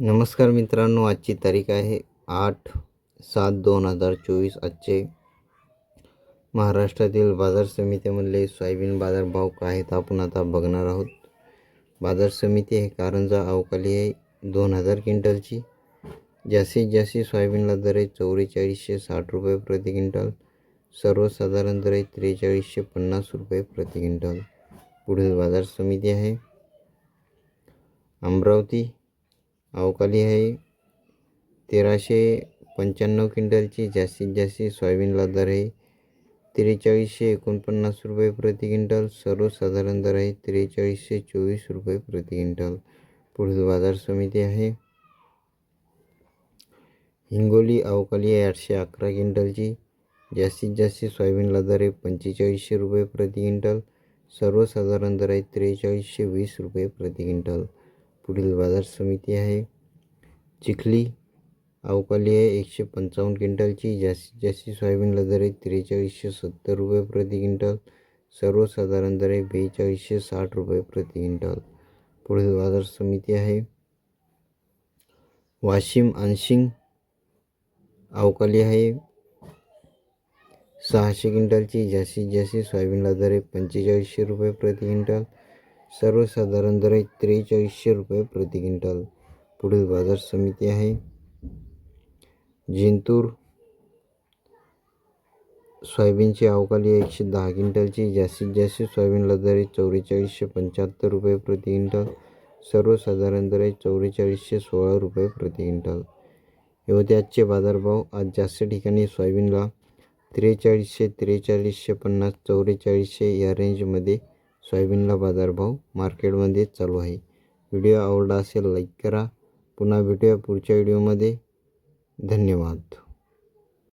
नमस्कार मित्रांनो आजची तारीख आहे आठ सात दोन हजार चोवीस आजचे. महाराष्ट्रातील बाजार समितीमधले सोयाबीन बाजारभाव काय आहेत आपण आता बघणार आहोत. बाजार समिती हे कारंजा अवकाली आहे दोन हजार क्विंटलची. जास्तीत जास्त सोयाबीनला दर आहे चौवेचाळीसशे साठ रुपये प्रति क्विंटल. सर्वसाधारण दर आहे त्रेचाळीसशे पन्नास रुपये प्रति क्विंटल. पुढील बाजार समिती आहे. अमरावती अवकाली आहे. तेराशे पंच्याण्णव क्विंटलची जास्तीत जास्त सोयाबीनला दर आहे. त्रेचाळीसशे एकोणपन्नास रुपये प्रति क्विंटल सर्वसाधारण दर आहे. त्रेचाळीसशे चोवीस रुपये प्रति क्विंटल. पुढील बाजार समिती आहे. हिंगोली अवकाली आहे आठशे अकरा क्विंटलची. जास्तीत जास्त सोयाबीनला दर आहे पंचेचाळीसशे रुपये प्रति क्विंटल सर्वसाधारण दर आहे त्रेचाळीसशे वीस रुपये प्रति क्विंटल. पुढील बाजार समिती आहे. चिखली अवकाली आहे. एकशे पंचावन्न क्विंटलची. जास्तीत जास्त सोयाबीनला दर आहे त्रेचाळीसशे सत्तर रुपये प्रति क्विंटल. सर्वसाधारण दर आहे बेचाळीसशे साठ रुपये प्रति क्विंटल. पुढील बाजार समिती आहे. वाशिम आंशिंग अवकाली आहे. सहाशे क्विंटलची. जास्तीत जास्त सोयाबीनला दर आहे पंचेचाळीसशे रुपये प्रति क्विंटल. सर्वसाधारण दर त्रेचाळीसशे रुपये प्रति क्विंटल. पुढील बाजार समिती आहे. जिंतूर सोयाबीनची अवकाली एकशे दहा क्विंटलची जास्तीत जास्त सोयाबीनला दर चौवेचाळीसशे पंच्याहत्तर रुपये प्रति क्विंटल सर्वसाधारण दर चौवेचाळीसशे सोळा रुपये प्रति क्विंटल. हे होते आजचे बाजारभाव आज जास्त ठिकाणी सोयाबीनला त्रेचाळीसशे त्रेचाळीसशे पन्नास चौवेचाळीसशे या रेंजमध्ये सोयाबीनला बाजारभाव मार्केटमध्ये चालू आहे. व्हिडिओ आवडला असेल लाईक करा. पुन्हा भेटूया पुढच्या व्हिडिओमध्ये. धन्यवाद.